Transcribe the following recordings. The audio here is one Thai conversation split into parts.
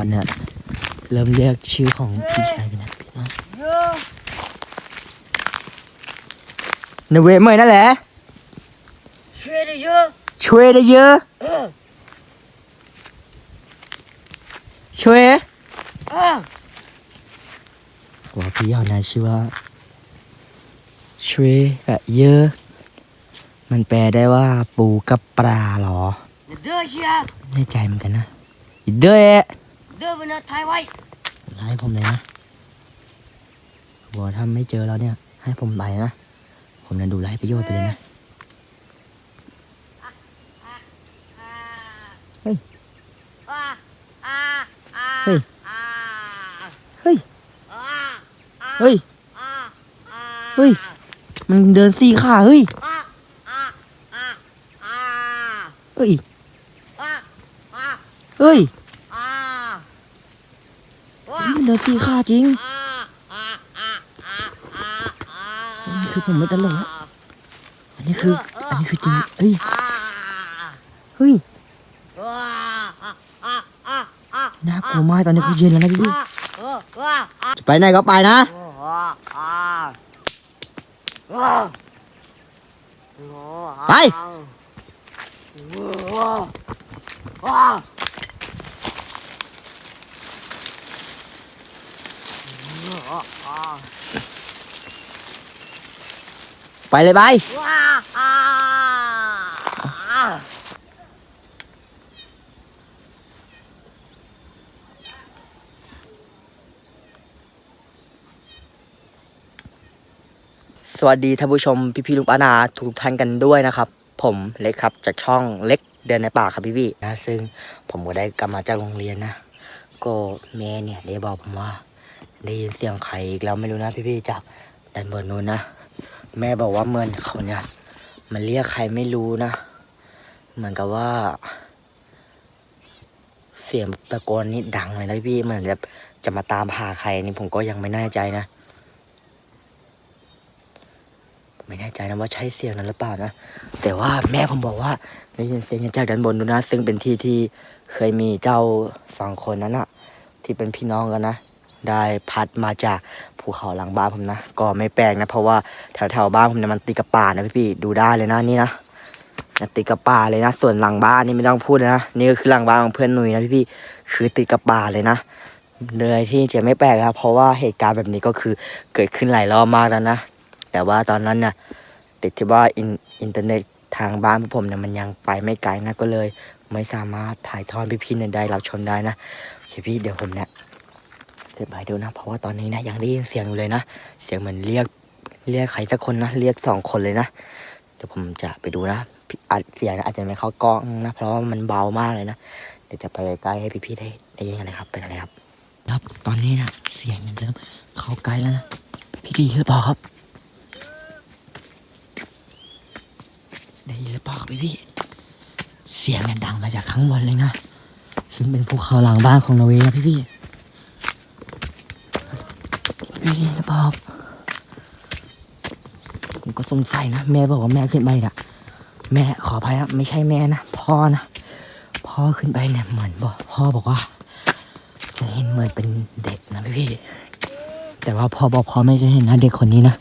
ตอนเนี้ยเริ่มเรียกชื่อของพี่ชายกันนะพี่น้องเยอะในเวทเมย์นั่นแหละ ช่วยได้เยอะ ช่วยได้เยอะเออช่วยเออว่าพี่เขานะชื่อว่า ช่วยกับเยอะ มันแปลได้ว่าปูกับปลาเหรอ เด้อเชียแน่ใจเหมือนกันนะอีเด้อ เด้อเป็นไทยไว้ให้ผมเลยนะบอกถ้าไม่เจอแล้วเนี่ย ให้ผมไปนะ ผมจะดูไลฟ์ประโยชน์ไปเลยนะ เฮ้ยอ่าอ่าอ่าเฮ้ยอ่าเฮ้ยอ่าอ่าเฮ้ยอ่าอ่าเฮ้ย มันเดินสี่ขาเฮ้ยอ่าอ่าอ่าอ่าเฮ้ยอ่าอ่าเฮ้ย เดินสี่ขาจริงอ่าอ่าอ่าอ่าอ่าอ่านี่คือผมไม่ตลกนะอันนี้คือ อันนี้คือจริงเฮ้ย เฮ้ย น่ากลัวมากตอนนี้คือเย็นแล้วนะพี่จะไปไหนก็ไปนะไป ว้าว้า ไปเลยไปสวัสดีท่านผู้ชมพี่พี่ๆลุงป้านาทุกท่านกันด้วยนะครับ ผมเล็กครับจากช่องเล็กเดินในป่าครับพี่พี่ๆนะซึ่งผมก็ได้กลับมาจากโรงเรียนนะ ก็แม่เนี่ยได้บอกผมว่า ได้ยินเสียงใครอีกแล้วไม่รู้นะพี่ๆจากด้านบนนู้นนะแม่บอกว่าเหมือนเขาเนี่ย มันเรียกใครไม่รู้นะ เหมือนกับว่า เสียงตะโกนนี่ดังเลยนะพี่เหมือนแบบจะมาตามหาใครนี่ผมก็ยังไม่แน่ใจนะ ไม่แน่ใจนะว่าใช่เสียงนั้นหรือเปล่านะแต่ว่าแม่ผมบอกว่าได้ยินเสียงจากด้านบนดูนะ ซึ่งเป็นที่ที่เคยมีเจ้าสองคนนั้นอะที่เป็นพี่น้องกันนะ ได้พัดมาจากภูเขาหลังบ้านผมนะ ก็ไม่แปลกนะ เพราะว่าแถวแถวๆบ้านผมเนี่ยมันติดกับป่านะพี่พี่ๆดูได้เลยนะนี่นะติดกับป่าเลยนะ ส่วนหลังบ้านนี่ไม่ต้องพูดนะนี่ก็คือหลังบ้านของเพื่อนหนุ่ยนะพี่พี่ๆคือติดกับป่าเลยนะเลยที่จะไม่แปลกครับเพราะว่าเหตุการณ์แบบนี้ก็คือเกิดขึ้นหลายรอบมากแล้วนะแต่ว่าตอนนั้นเนี่ยติดที่ว่าอินอินเทอร์เน็ตทางบ้านผมเนี่ยมันยังไปไม่ไกลนะก็เลย ไม่สามารถถ่ายทอดพี่พี่ๆเนี่ยได้รับชมได้นะโอเคพี่เดี๋ยวผมเนี่ย เดินไปดูนะ เพราะว่าตอนนี้นะยังได้ยินเสียงอยู่เลยนะ เสียงเหมือนเรียกเรียกใครสักคนนะ เรียกสองคนเลยนะ เดี๋ยวผมจะไปดูนะพี่อัดเสียงนะอาจจะไม่เข้ากล้องนะ เพราะว่ามันเบามากเลยนะ เดี๋ยวจะไปใกล้ให้พี่ๆได้ได้ยินกันเลยครับไปกันเลยครับ ครับ ตอนนี้นะเสียงมันเริ่มเข้าใกล้แล้วนะ พี่ดีหรือเปล่าครับ ได้ยินหรือเปล่าครับพี่พี่เสียงเนี่ยดังมาจากข้างบนเลยนะ ซึ่งเป็นภูเขาหลังบ้านของนอร์เวย์นะพี่พี่ พี่ด้ยินะพ่อเปล่าครับผมก็สงสัยนะแม่บอกว่าแม่ขึ้นไปนะแม่ขออภัยนะไม่ใช่แม่นะพ่อนะพ่อขึ้นไปเนี่ยเหมือนบอกพ่อบอกว่า จะเห็นเหมือนเป็นเด็กนะพี่พี่แต่ว่าพ่อบอกพ่อไม่จะเห็นนะเด็กคนนี้นะ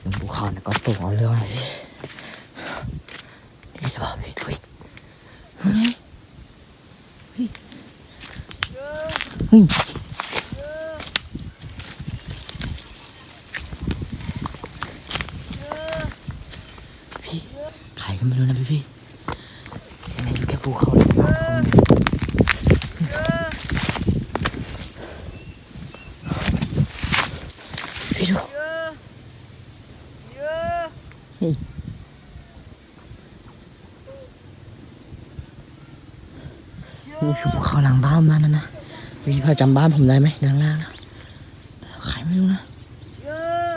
ซึ่งภูเขาเนี่ยก็สูงเอาเรื่องเลยพี่นี่จะบอกพี่เฮ้ยเฮ้ยเฮ้ยเฮ้ยพี่ใครก็ไม่รู้นะพี่พี่เสียงไหนอยู่แค่ภูเขาเลยนะพี่ดู เยอะเยอะ นี่คือภูเขาหลังบ้านมันนะนะ พี่พอจำบ้านผมได้ไหมด้านล่างนะใครไม่รู้นะ เยอะ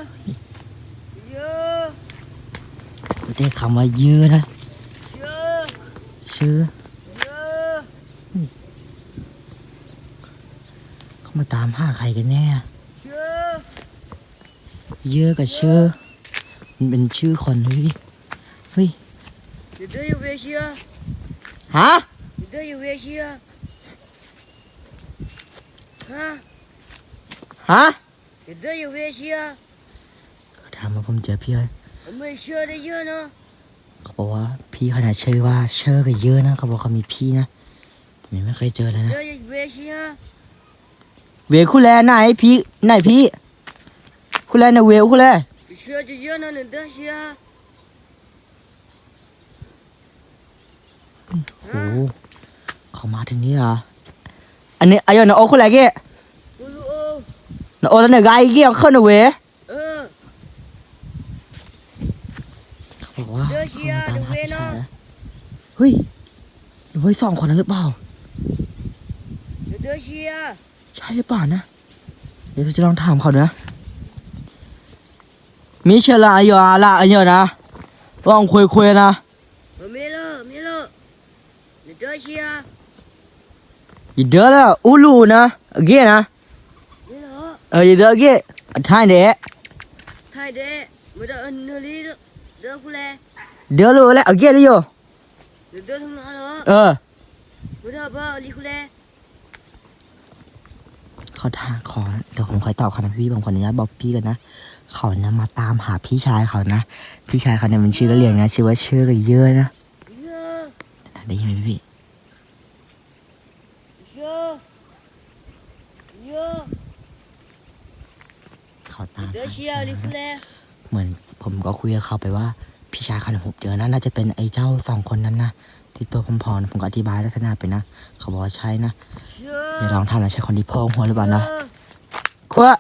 เยอะ ไม่ได้คำว่ายื้อนะ เยอะ ชื่อ เยอะ เขามาตามหาใครกันแน่ เยอะ เยอะกับชื่อ มันเป็นชื่อคนนะพี่เฮ้ย เดี๋ยวอยู่เวชีย ฮะ เดี๋ 这有危险啊！ ฮะฮะเ Itu yang Malaysia. ถามว่าผมเจอพี่เลยไหม Malaysia dia je no. เขาบอกว่าพี่ขนาดเชื่อว่าเชื่อกันเยอะนะเขาบอกเขามีพี่นะผมยังไม่เคยเจอเลยนะ Dia yang Malaysia. เวคู่แลนหนพี่ไหนพี่คู่แลนะเวคู่แล Malaysia je je no ni dah sia. โอ้โหเขามาที่นี้อะ อัน Anh ấy, ayo nó ô khô lại แล้ว ô lên này gai kì, không เว về. Ừ. ว่า Đưa kia, đừng về nó. เฮ้ยเฮ้ยสองคนนั้นหรือเปล่า เดือเชียใช่หรือเปล่านะ เดี๋ยวเราจะลองถามเขาเนะ มิเชลาอายอาลาอันเยอะนะลองคุยคุยนะ เมลอเมลอเดือเชีย Idala ulu na again ah. Ilo. Ờ gì đó kia. Thay đẻ. Thay đẻ. Mới đó ân nơ lý đó. Đỡ cô lè. Đỡ lù lè ở kia đi vô. Đỡ thằng nó đó. Ờ. Mới đó bơ lý cô lè. เออไม่ต้องเอาไปลีขาทางขอเดี๋ยวผมคอยตอบเขานะพี่ผมขออนุญาตบอกพี่กันนะเขาเนี่ยมาตามหาพี่ชายเขานะพี่ชายเขาเนี่ยมันชื่อละเรียงนะชื่อว่าเชื่อกเยอะนะได้ยินไหมพี่ เาตามหเหมือนผมก็คุยกับเขาไปว่า พี่ชายเขนี่ผมเจอนะน่าจะเป็นไอ้เจ้าสองคนนั้นนะที่ตัวผมผอมๆผมก็อธิบายลักษณะไปนะเขาบอกว่าใช่นะอย่าลองทำนะใช่คนที่พองหัวหรือเปล่านะคุ้ย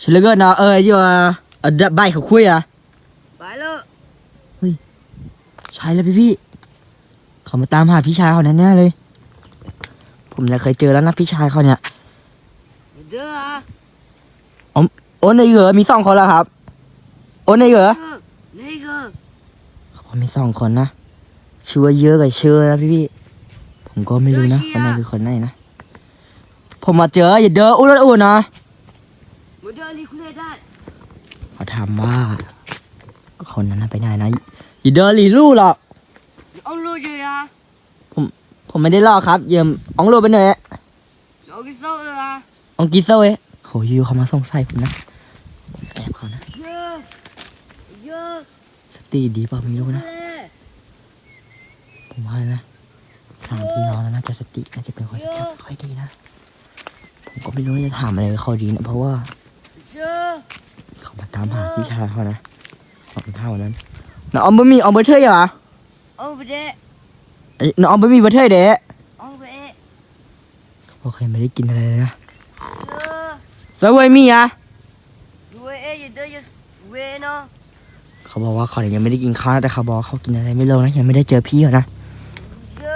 ฉันเลยก็นะเออยู่อะดับใบเขาคุยอะไปเล้วเฮ้ยใช่แล้วพี่พี่เขามาตามหาพี่ชายเขาแน่เลย ผมเลยเคยเจอแล้วนะพี่ชายเขาเนี่ยเด้อ โอ้นในเหรอมีสองคนแล้วครับโอ้นในเหรอในเหรอเขาบอมีสองคนนะชื่อว่าเยอะกับเชื่อนะพี่พี่ผมก็ไม่รู้นะคนไหนคือคนไหนนะผมมาเจออย่าเดินอุ่นอุ่นนะเขาถามว่าคนนั้นไปไหนนะอย่าเดินหลีลู่หรอกเองลู่เยอะผมผมไม่ได้ลอกครับ เยี่ยมอองลู่ไปไหนอองกิโซ่เออองกิโซ่เอ้โหยูเขามาสงสัยผมนะ แอบเขานะสติดีเปล่าไม่รู้นะ ผมว่านะสามพี่น้องแล้วน่าจะสติน่าจะเป็นคนที่ค่อยดีนะ ผมก็ไม่รู้จะถามอะไรเขาดีนะ เพราะว่าเขามาตามหาพี่ชายเขานะสองเท่านั้นน้องอมบะมีอมบอร์เทย์เหรออมบอร์เทย์น้องอมบะมีเบอร์เทย์เด้อมบะเอโอเคไม่ได้กินอะไรเลยนะสวัสดีมีอะ 喂哎也得也喂呢， เขาบอกว่าเขาเนี่ยยังไม่ได้กินข้าวนะแต่เขาบอกว่าเขากินอะไรไม่ลงนะยังไม่ได้เจอพี่เขานะ 热，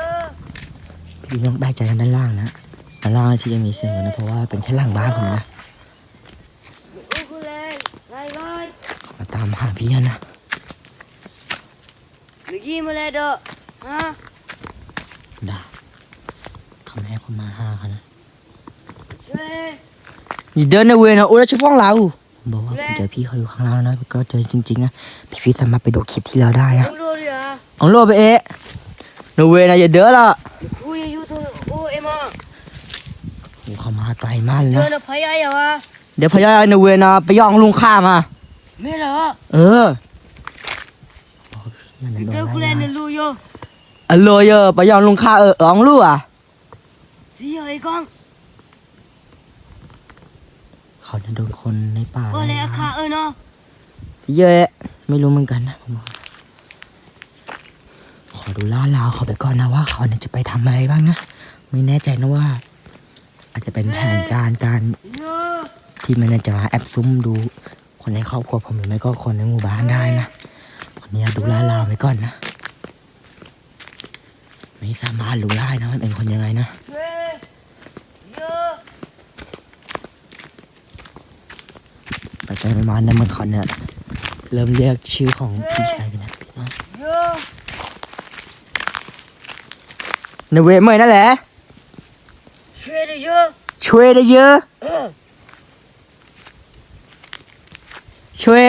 พี่ต้องแบกใจกันด้านล่างนะด้านล่างที่จะมีเสียงกันนะเพราะว่าเป็นแค่หลังบ้านผมนะ 你哦过来，来来， เขามาตามหาพี่เขานะ 你进不来的啊？ ด่าเขาไม่ให้ผมมาหาเขานะ 喂， นี่เดินในเวรนะโอ้แล้ บอกว่าผมเจอพี่เขาอยู่ข้างล่างนะก็เจอจริงๆนะพี่พี่สามารถไปดูคลิปที่เราได้นะของโลไปเอะโนเวนะอย่าเด้อละอุ้ยอยู่ตรเอ็มอ่เขามาไกลมากเลยนเดินพยายามวะเดี๋ยวพยายามนเวนะไปย่องลุงข้ามาไม่เหรอเออเดี๋ยวกูเล่นลูโยอโลเยไปย่องลุงข้าเออลองลู่อะเสียไอ้กอง เขาเโดนคนในป่าว่าเลยอะค่ะเออเนาะเยอะไม่รู้เหมือนกันนะผมขอดูล่าราวเขาไปก่อนนะว่าเขาเนี่ยจะไปทำอะไรบ้างนะไม่แน่ใจนะว่า อาจจะเป็นแผนการการที่มันจะมาแอบซุ่มดู คนในครอบครัวผมหรือไม่ก็คนในหมู่บ้านได้นะคนนี้ดูล่าราวไปก่อนนะไม่สามารถรู้ได้นะมันเป็นคนยังไงนะ แต่ไม่มานะมันคอนเนี่ยเริ่มเรียกชื่อของพี่ชายกันแล้วนเวเมื่อยนั่นแหละ ช่วยได้เยอะช่วยได้เยอะช่วย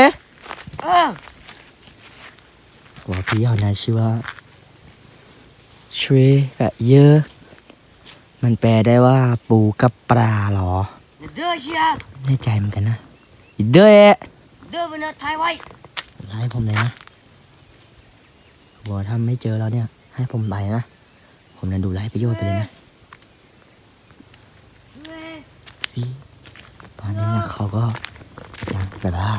ว่าพี่เอาน่ะชื่อว่าช่วยกับเยอะ มันแปลได้ว่าปูกับปลาหรอเด้อเชียแน่ใจเหมือนกันนะ เด้อเอะเด้อเป็นไทยไว้ไล่ผมเลยนะบอกถ้าไม่เจอแล้วเนี่ย ให้ผมไปนะ ผมจะดูไล่ประโยชน์ไปเลยนะเว้ยพี่ตอนนี้เนี่ยเขาก็ยังแบบว่า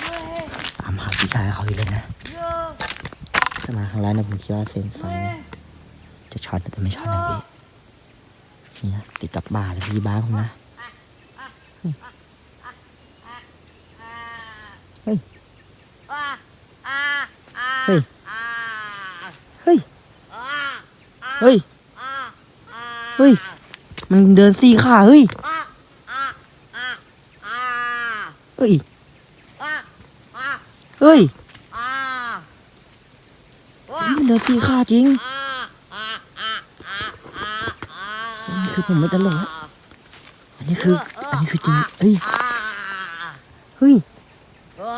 เว้ยตามหาพี่ชายเขาอยู่เลยนะเด้อถ้ามาข้างล่างนะผมคิดว่าเซนไฟเว้ยเนี่ยจะช็อตแต่ไม่ช็อตนะพี่นี่นะติดกับบ้านเลยพี่บ้านผมนะ เฮ้ยอ่าอ่าอ่าเฮ้ยอ่าเฮ้ยอ่าอ่าเฮ้ยอ่าอ่าเฮ้ย มันเดินสี่ขาเฮ้ยอ่าอ่าอ่าอ่าเฮ้ยอ่าอ่าเฮ้ยอ่าเฮ้ยมันเดินสี่ขาจริงอ่าอ่าอ่าอ่าอ่าอ่านี่คือผมไม่ตลกอะอันนี้คือ อันนี้คือจริงเฮ้ยอ่าเฮ้ย อ่า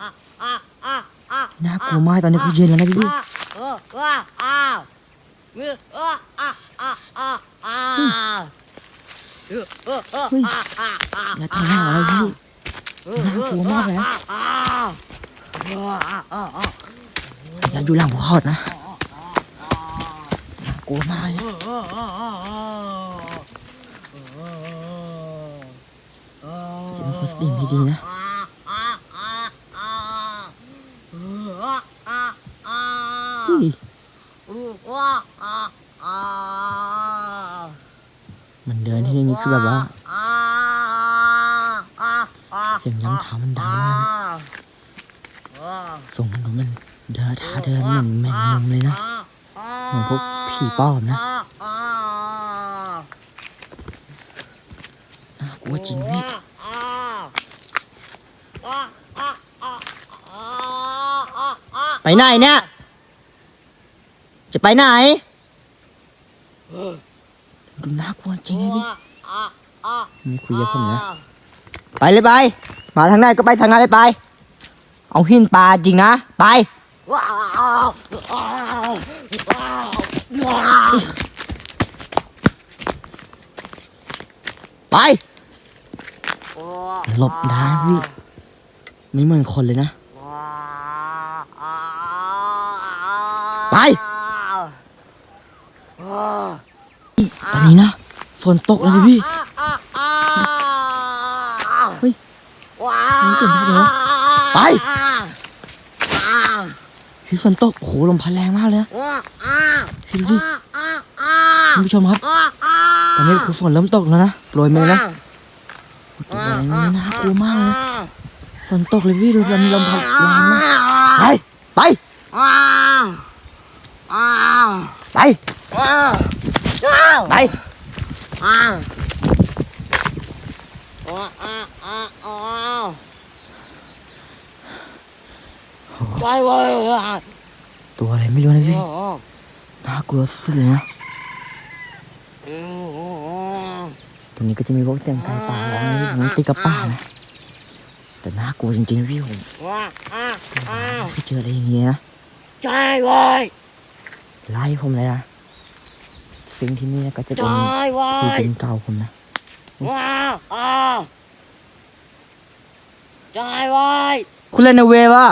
อ่าอ่าอ่าอ่าน่ากลัวมากตอนนี้คือเย็นแล้วน มันเดินที่นี่คือแบบว่าอะเสียงย้ำเท้ามันดังมากนะอ่งมันดูมันเดินท่าเดินเหมือนแมงมุมเลยนะเหมือนพวกผีปอบนะน่ากลัวจริงพี่ไปไหนเนี่ย จะไปไหนดูน่ากลัวจริงเลยพี่ไม่คุยกับผมนะ ไปเลยไป มาทางไหนก็ไปทางนั้นเลยไป เอาหินปลาจริงนะ ไปไป หลบได้พี่ ไม่เหมือนคนเลยนะ ไป ว้าว ต อนนี้นะฝนตกแล้วพี่เฮ้ยว้ามันเกิดอะไรวไปพี่ฝนตกโอ้โหลมพัดแรงมากเลยพี่ดูดิว้าวว้าวคุณผู้ชมครับตอนนี้คือฝนเริ่มตกแล้วนะโปรยมาเลยนะว้าวโอ้โหน่ากลัวมากเลยฝนตกเลยพี่ดูลมลมพัดแรงมากไปไปไป ไปว้าวว้าวว้าวว้าวว้าวไปเว้ยว้าวตัวอะไรไม่รู้นะพี่น่ากลัวสุดเลยนะตรงนี้ก็จะมีพวกเสียงไก่ป่าร้องนี่มันติดกับป่านะแต่น่ากลัวจริงๆนะพี่ผมว้าวว้าวว้าวไม่เจออะไรอย่างเงี้ยนะใจเว้ยไล่ผมเลยนะ ซึ่งที่นี่ก็จะใจเป็นเว้ที่ยเป็นเก่าผมนะว้าวว้าวใจเว้ยคุณเล่นในเววะ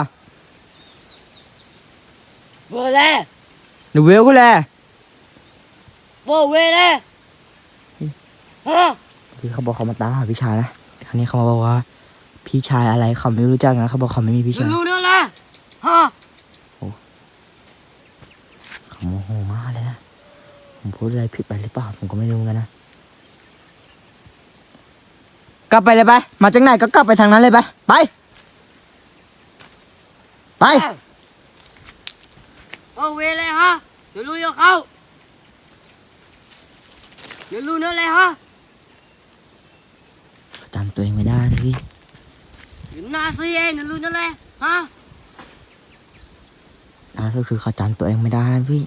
เบอร์เล่ในเวลคุณแลเบอร์เวเล่ฮะที่เขาบอกเขามาตามหาพี่ชายนะครั้งนี้เขามาบอกว่า พี่ชายอะไรเขาไม่รู้จักนะเขาบอกเขาไม่มีพี่ไม่ชายรู้นั่นแหละฮะ เขาโมโหมากเลยนะ ผมพู ดอะไรผิดไปหรือเปล่าผมก็ไม่รู้เหมือนกันนะ กลับไปเลยไป มาจากไหนก็กลับไปทางนั้นเลยไป ไป ไปเบอร์เวเล่ฮะ เดี๋ยวรู้เดี๋ยวเขาเดี๋ยวรู้นั่นแหละฮะจำตัวเองไม่ได้นะพี่ เดี๋ยวหน้าซีเองเดี๋ยวรู้นั่นแหละฮะล่าสุดคือเขาจำตัวเองไม่ได้นะพี่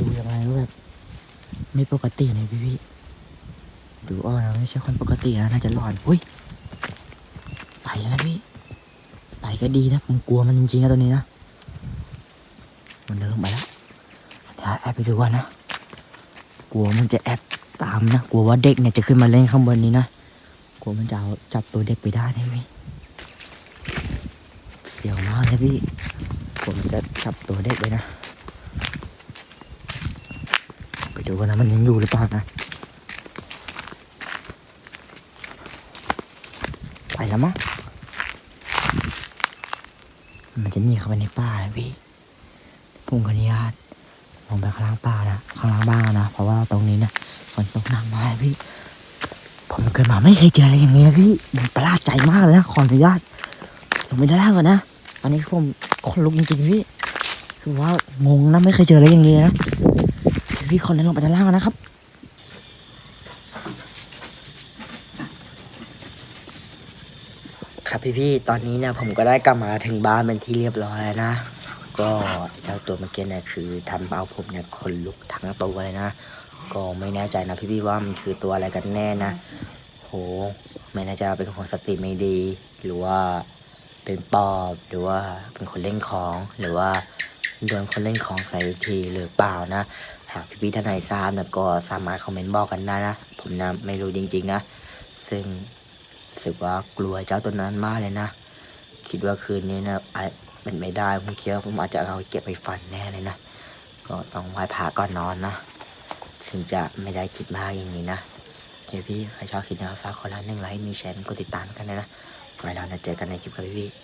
ดูยังไงก็แบบไม่ปกติเลยพี่พี่ดูอ้อนะไม่ใช่คนปกตินะน่าจะหลอนอุ้ยไปแล้วพี่ไปก็ดีนะผมกลัวมันจริงๆนะตัวนี้นะมันเดินลงไปแล้วเดี๋ยวแอบไปดูก่อนะกลัวมันจะแอบตามนะกลัวว่าเด็กเนี่ยจะขึ้นมาเล่นข้างบนนี้นะกลัวมันจะเอาจับตัวเด็กไปได้นะพี่เสียวมากเลยพี่กลัวมันจะจับตัวเด็กไปนะ ไป ดูกันนะมันยังอยู่หรือเปล่านะ ไปแล้วมั้งมันจะหนีเข้าไปในป่านะพี่ผมขออนุญาตลงไปข้างล่างป่านะข้างล่างบ้านนะ เพราะว่าตรงนี้เนี่ยฝนตกหนักมากพี่ ผมเกิดมาไม่เคยเจออะไรอย่างนี้นะพี่มันประหลาดใจมากเลยนะขออนุญาตลงไปด้านล่างก่อนนะตอนนี้ผมขนลุกจริงๆพี่ คือว่างงนะไม่เคยเจออะไรอย่างนี้นะ พี่คนนั้นลงไปด้านล่างนะครับครับพี่ๆ ตอนนี้เนี่ยผมก็ได้กลับมาถึงบ้านเป็นที่เรียบร้อยแล้วนะ ก็เจ้าตัวเมื่อกี้เนี่ยคือทำเอาผมเนี่ยขนลุกทั้งตัวเลยนะ ก็ไม่แน่ใจนะพี่ๆว่ามันคือตัวอะไรกันแน่นะ โห ไม่แน่ใจว่าเป็นคนสติไม่ดี หรือว่าเป็นปอบหรือว่าเป็นคนเล่นของหรือว่าโดนคนเล่นของใส่ทีหรือเปล่านะ หากพี่ๆท่านไหนทราบเนี่ยก็สามารถคอมเมนต์บอกกันได้นะ ผมนะไม่รู้จริง ๆ นะ ซึ่งรู้สึกว่ากลัวเจ้าตัวนั้นมากเลยนะ คิดว่าคืนนี้นะอาจเป็นไม่ได้ผมคิดว่าผมอาจจะเอาเก็บไปฝันแน่เลยนะ ก็ต้องไหว้พระก่อนนอนนะถึงจะไม่ได้คิดมากอย่างนี้นะโอเคพี่ใครชอบคลิปนี้ฝากคนละหนึ่งไลค์มีแชร์กดติดตามกันนะนะไว้เราจะเจอกันในคลิปกับพี่ๆ